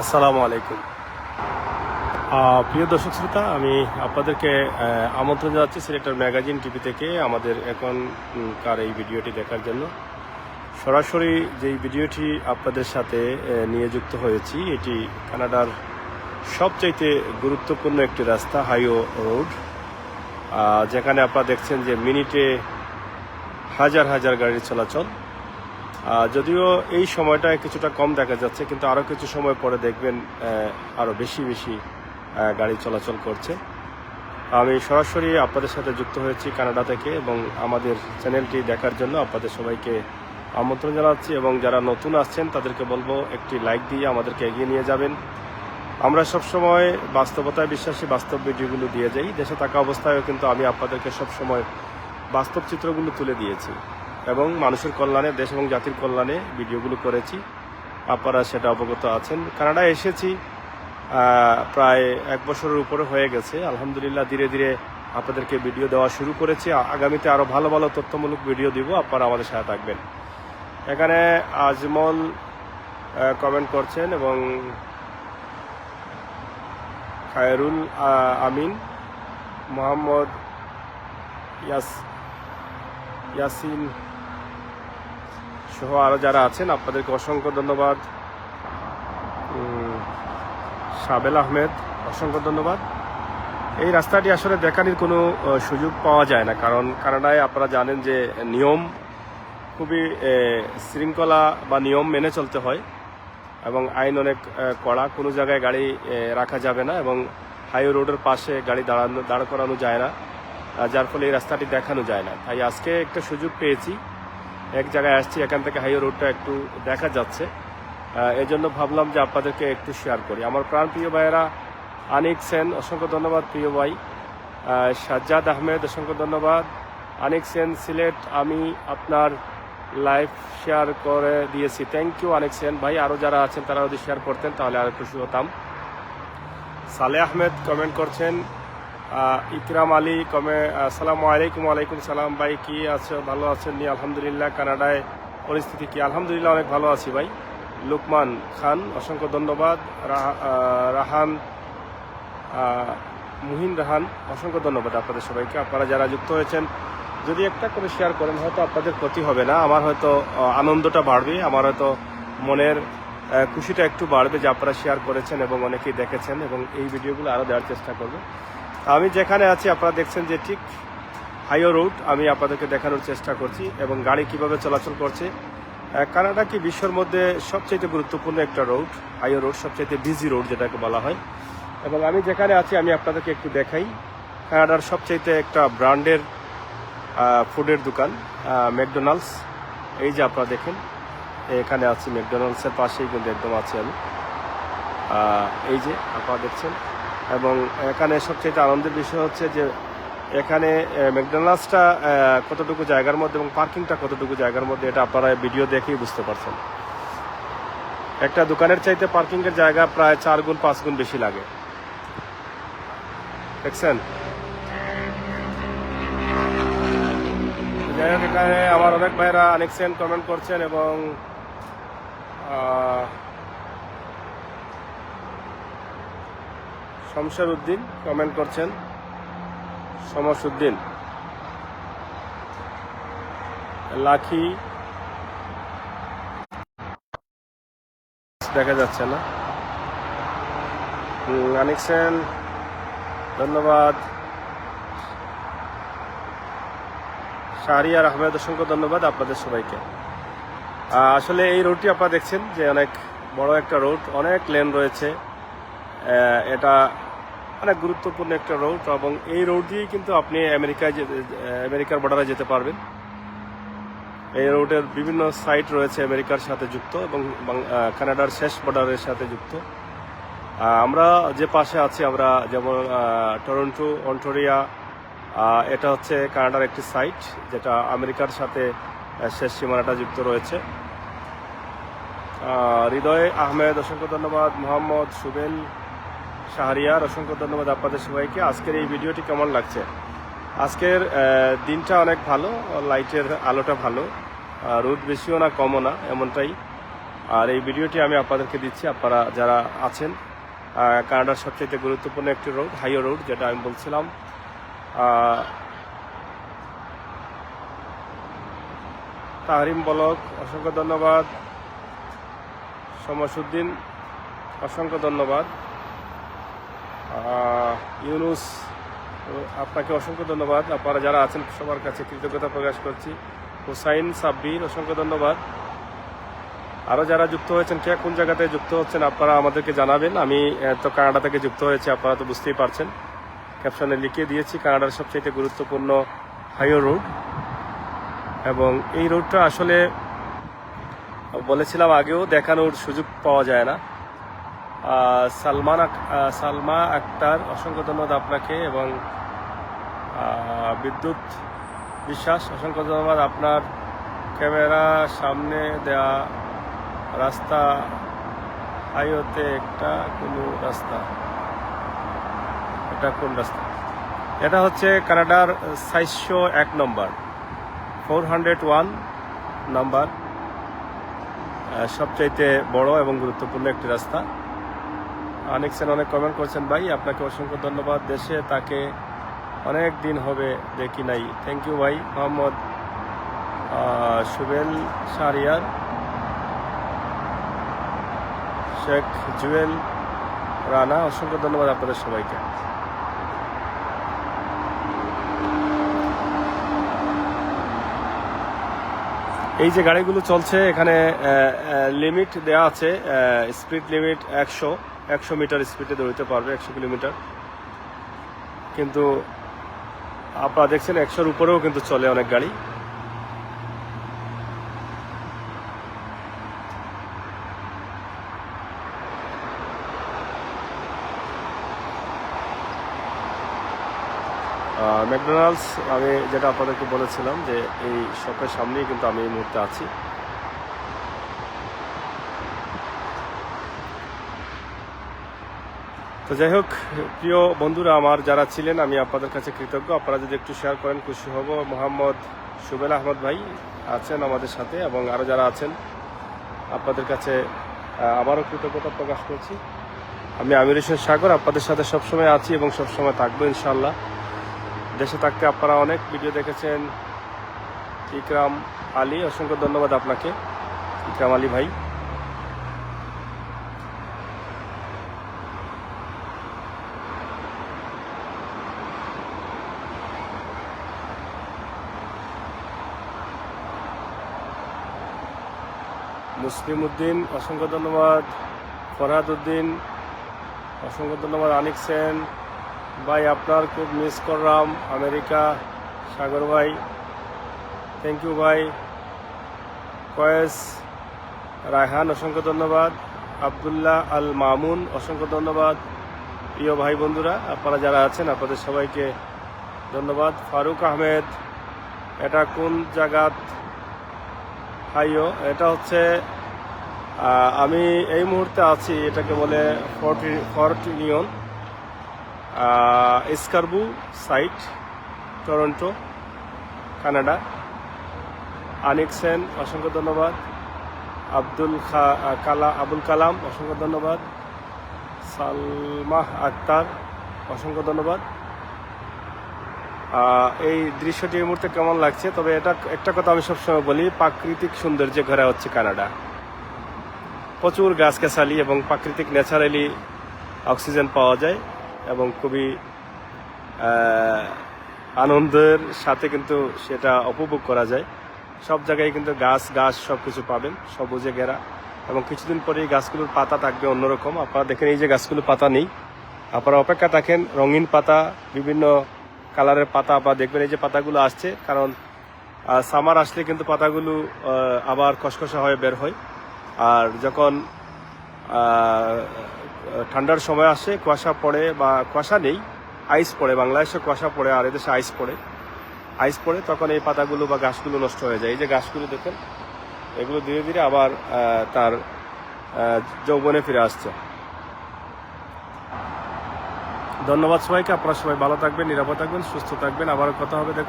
আসসালামু আলাইকুম। প্রিয় দর্শক শ্রোতা, আমি আপনাদেরকে আমন্ত্রণ জানাচ্ছি সিলেক্টর ম্যাগাজিন টিভি থেকে আমাদের এখনকার এই ভিডিওটি দেখার জন্য। সরাসরি যেই ভিডিওটি আপনাদের সাথে নিয়ে যুক্ত হয়েছি, এটি কানাডার সবচাইতে গুরুত্বপূর্ণ একটি রাস্তা, হাইও রোড। যেখানে আপনারা দেখছেন যে মিনিটে হাজার হাজার গাড়ির চলাচল। যদিও এই সময়টায় কিছুটা কম দেখা যাচ্ছে, কিন্তু আরও কিছু সময় পরে দেখবেন আরও বেশি বেশি গাড়ি চলাচল করছে। আমি সরাসরি আপনাদের সাথে যুক্ত হয়েছি কানাডা থেকে এবং আমাদের চ্যানেলটি দেখার জন্য আপনাদের সবাইকে আমন্ত্রণ জানাচ্ছি এবং যারা নতুন আসছেন, তাদেরকে বলব একটি লাইক দিয়ে আমাদেরকে এগিয়ে নিয়ে যাবেন। আমরা সবসময় বাস্তবতায় বিশ্বাসী বাস্তব ভিডিওগুলো দিয়ে যাই। দেশে থাকা অবস্থায়ও কিন্তু আমি আপনাদেরকে সবসময় বাস্তব চিত্রগুলো তুলে দিয়েছি। এবং মানুষের কল্যাণে, দেশ এবং জাতির কল্যাণে ভিডিওগুলো করেছি। আপনারা সেটা অবগত আছেন। কানাডা এসেছি প্রায় এক বছরের উপরে হয়ে গেছে। আলহামদুলিল্লাহ, ধীরে ধীরে আপনাদেরকে ভিডিও দেওয়া শুরু করেছি। আগামীতে আরও ভালো ভালো তথ্যমূলক ভিডিও দিব। আপনারা আমাদের সাথে থাকবেন। এখানে আজমল কমেন্ট করছেন এবং খায়রুল আমিন, মোহাম্মদ ইয়াস ইয়াসিন সহ আরও যারা আছেন, আপনাদেরকে অসংখ্য ধন্যবাদ। সাবেল আহমেদ, অসংখ্য ধন্যবাদ। এই রাস্তাটি আসলে দেখানির কোনো সুযোগ পাওয়া যায় না, কারণ কানাডায় আপনারা জানেন যে নিয়ম খুবই শৃঙ্খলা বা নিয়ম মেনে চলতে হয় এবং আইন অনেক কড়া। কোনো জায়গায় গাড়ি রাখা যাবে না এবং হাইওয়ে রোডের পাশে গাড়ি দাঁড়ানো, দাঁড় করানো যায় না যার ফলে এই রাস্তাটি দেখানো যায় না। তাই আজকে একটা সুযোগ পেয়েছি। এক জায়গায় আসছি, এখান থেকে হাইওয়ে রোডটা একটু দেখা যাচ্ছে। এজন্য ভাবলাম যে আপনাদেরকে একটু শেয়ার করি। আমার প্রাণ প্রিয় ভাইয়েরা, আনিক সেন, অসংখ্য ধন্যবাদ প্রিয় ভাই। সাজ্জাদ আহমেদ, অসংখ্য ধন্যবাদ। আনিক সেন, সিলেট, আমি আপনার লাইভ শেয়ার করে দিয়েছি। থ্যাংক ইউ আনিক সেন ভাই। আরও যারা আছেন, তারা যদি শেয়ার করতেন, তাহলে আরও খুশি হতাম। সালে আহমেদ কমেন্ট করছেন ইকরাম আলী কমে আসসালামু আলাইকুম, ওয়ালাইকুম সালাম ভাই, কি আছো? ভালো আছেন নি? আলহামদুলিল্লাহ, কানাডায় পরিস্থিতি কি? আলহামদুলিল্লাহ, অনেক ভালো আছি ভাই। লুকমান খান, অসংখ্য ধন্যবাদ। রাহা- রাহান মুহিন রাহান, অসংখ্য ধন্যবাদ আপনাদের সবাইকে। আপনারা যারা যুক্ত হয়েছেন, যদি একটা করে শেয়ার করেন, হয়তো আপনাদের ক্ষতি হবে না। আমার হয়তো আনন্দটা বাড়বে, আমার হয়তো মনের খুশিটা একটু বাড়বে যে আপনারা শেয়ার করেছেন এবং অনেকেই দেখেছেন এবং এই ভিডিওগুলো আরও দেওয়ার চেষ্টা করবে। আমি যেখানে আছি, আপনারা দেখছেন যে ঠিক হাইও রোড আমি আপনাদেরকে দেখানোর চেষ্টা করছি এবং গাড়ি কীভাবে চলাচল করছে। কানাডা কি বিশ্বের মধ্যে সবচেয়ে গুরুত্বপূর্ণ একটা রোড হাইও রোড সবচেয়ে বিজি রোড যেটাকে বলা হয়। এবং আমি যেখানে আছি, আমি আপনাদেরকে একটু দেখাই। কানাডার সবচেয়ে একটা ব্র্যান্ডের ফুডের দোকান ম্যাকডোনাল্ডস। এই যে আপনারা দেখেন, এখানে আছি ম্যাকডোনাল্ডসের পাশেই কিন্তু একদম আছি আমি। এই যে আপনারা দেখছেন এবং এখানে সবচেয়ে আনন্দের বিষয় হচ্ছে যে এখানে ম্যাকডোনাল্ডসটা কতটুকু জায়গার মধ্যে এবং পার্কিংটা কতটুকু জায়গার মধ্যে এটা আপনারা ভিডিও দেখেই বুঝতে পারছেন। একটা দোকানের চাইতে পার্কিংয়ের জায়গা প্রায় চার গুণ, পাঁচ গুণ বেশি লাগে। দেখছেন? যাই হোক, এখানে আমার অনেক ভাইরা অনেক সেন কমেন্ট করছেন এবং শমশের উদ্দিন কমেন্ট করছেন সমসুদ্দিন। লাখি দেখা যাচ্ছে না। অনেক সেন, ধন্যবাদ। শাহরিয়ার আহমেদ, অসংখ্য ধন্যবাদ আপনাদের সবাইকে। আসলে এই রোডটি আপনারা দেখছেন যে অনেক বড় একটা রোড অনেক লেন রয়েছে। এটা অনেক গুরুত্বপূর্ণ একটা রোড এবং এই রোড দিয়েই কিন্তু আপনি আমেরিকায় আমেরিকার বর্ডারে যেতে পারবেন। এই রোডের বিভিন্ন সাইট রয়েছে আমেরিকার সাথে যুক্ত এবং কানাডার শেষ বর্ডারের সাথে যুক্ত। আমরা যে পাশে আছি, আমরা যেমন টরন্টো অন্টোরিয়া এটা হচ্ছে কানাডার একটি সাইট যেটা আমেরিকার সাথে শেষ সীমানাটা যুক্ত রয়েছে। হৃদয় আহমেদ, অসংখ্য ধন্যবাদ। মোহাম্মদ সুবেল শাহরিয়ার, অসংখ্য ধন্যবাদ আপনাদের সবাইকে। আজকের এই ভিডিওটি কেমন লাগছে? আজকের দিনটা অনেক ভালো, লাইটের আলোটা ভালো রোদ বেশিও না, কমও না, এমনটাই। আর এই ভিডিওটি আমি আপনাদেরকে দিচ্ছি, আপনারা যারা আছেন কানাডার সবচেয়ে গুরুত্বপূর্ণ একটি রোড, হাইওয়ে রোড, যেটা আমি বলছিলাম। তাহরিম বলক অসংখ্য ধন্যবাদ। সমসুদ্দিন, অসংখ্য ধন্যবাদ। ইউনুস, আপনাকে অসংখ্য ধন্যবাদ। আপনারা যারা আছেন, সবার কাছে কৃতজ্ঞতা প্রকাশ করছি। হুসাইন সাব্বির, অসংখ্য ধন্যবাদ। আরও যারা যুক্ত হয়েছেন, কে কোন জায়গাতে যুক্ত হচ্ছেন, আপনারা আমাদেরকে জানাবেন। আমি তো কানাডা থেকে যুক্ত হয়েছি, আপনারা তো বুঝতেই পারছেন। ক্যাপশনে লিখে দিয়েছি, কানাডার সবচেয়ে গুরুত্বপূর্ণ হাইও রোড এবং এই রোডটা আসলে বলেছিলাম আগেও, দেখানোর সুযোগ পাওয়া যায় না। সালমান সালমা আক্তার, অসংখ্য ধন্যবাদ আপনাকে এবং বিদ্যুৎ বিশ্বাস, অসংখ্য ধন্যবাদ আপনার ক্যামেরা সামনে দেয়া রাস্তা হাইওতে একটা কোনো রাস্তা। এটা কোন রাস্তা? এটা হচ্ছে কানাডার সাতশো এক নম্বর, ফোর হান্ড্রেড ওয়ান নাম্বার সবচাইতে বড় এবং গুরুত্বপূর্ণ একটি রাস্তা। অনেক সেন অনেক কমেন্ট করছেন, ভাই, আপনাকে অসংখ্য ধন্যবাদ। দেশে তাকে অনেক দিন হবে দেখি নাই। থ্যাংক ইউ ভাই। মোহাম্মদ সুবেল শাহরিয়ার শেখ জুয়েল রানা, অসংখ্য ধন্যবাদ আপনাদের সবাইকে। এই যে গাড়িগুলো চলছে, এখানে লিমিট দেওয়া আছে স্পিড লিমিট একশো। একশো মিটার স্পিডে দৌড়তে পারবে, একশো কিলোমিটার। কিন্তু আপনারা দেখছেন একশোর উপরেও কিন্তু চলে অনেক গাড়ি। ম্যাকডোনাল্ডস, আমি যেটা আপনাদেরকে বলেছিলাম যে এই শপের সামনেই কিন্তু আমি এই মুহূর্তে আছি। তো যাই হোক, প্রিয় বন্ধুরা, আমার যারা ছিলেন, আমি আপনাদের কাছে কৃতজ্ঞ। আপনারা যদি একটু শেয়ার করেন, খুশি হব। মোহাম্মদ সুবেল আহমদ ভাই আছেন আমাদের সাথে এবং আরও যারা আছেন, আপনাদের কাছে আবারও কৃতজ্ঞতা প্রকাশ করছি। আমি আমির হোসেন সাগর, আপনাদের সাথে সবসময় আছি এবং সবসময় থাকব ইনশাল্লাহ দেশে থাকতে আপনারা অনেক ভিডিও দেখেছেন। ইকরাম আলী, অসংখ্য ধন্যবাদ আপনাকে। ইকরাম আলী ভাই। মুসলিম উদ্দিন অসংখ্য ধন্যবাদ। ফরহাদ উদ্দিন, অসংখ্য ধন্যবাদ, আনিক সেন। ভাই, আপনার খুব মিস করলাম আমেরিকা। সাগর ভাই থ্যাংক ইউ ভাই। কয়েস, রায়হান, অসংখ্য ধন্যবাদ। আবদুল্লাহ আল মামুন অসংখ্য ধন্যবাদ। প্রিয় ভাই বন্ধুরা, আপনারা যারা আছেন, আপনাদের সবাইকে ধন্যবাদ। ফারুক আহমেদ, এটা কোন জায়গাত হাইও, এটা হচ্ছে আমি এই মুহূর্তে আছি এটাকে বলে fort fort union Scarborough site, Toronto, Canada. Anik Sen, অসংখ্য ধন্যবাদ। আব্দুল কালা আবুল কালাম, অসংখ্য ধন্যবাদ। সালমাহ আক্তার, অসংখ্য ধন্যবাদ। এই দৃশ্যটি এই মুহূর্তে কেমন লাগছে? তবে এটা একটা কথা আমি সবসময় বলি, প্রাকৃতিক সৌন্দর্যে ঘেরা হচ্ছে কানাডা। প্রচুর গাছগাছালি এবং প্রাকৃতিক ন্যাচারালি অক্সিজেন পাওয়া যায় এবং খুবই আনন্দের সাথে কিন্তু সেটা উপভোগ করা যায়। সব জায়গায় কিন্তু গাছ গাছ সব কিছু পাবেন, সবুজে ঘেরা এবং কিছুদিন পরে এই গাছগুলোর পাতা থাকবে অন্যরকম। আপনারা দেখেন এই যে গাছগুলো পাতা নেই। আপনারা অপেক্ষা থাকেন, রঙিন পাতা, বিভিন্ন কালারের পাতা বা দেখবেন এই যে পাতাগুলো আসছে। কারণ সামার আসলে কিন্তু পাতাগুলো আবার খসখসা হয়ে বের হয়। আর যখন ঠান্ডার সময় আসে, কুয়াশা পড়ে বা কুয়াশা নেই আইস পড়ে, বাংলাদেশে কুয়াশা পড়ে আর এদেশে আইস পড়ে আইস পড়ে, তখন এই পাতাগুলো বা গাছগুলো নষ্ট হয়ে যায়। এই যে গাছগুলো দেখেন, এগুলো ধীরে ধীরে আবার তার যৌবনে ফিরে আসছে। ধন্যবাদ সবাইকে, আপনারা সবাই ভালো থাকবেন, নিরাপদ থাকবেন, সুস্থ থাকবেন। আবারও কথা হবে, দেখো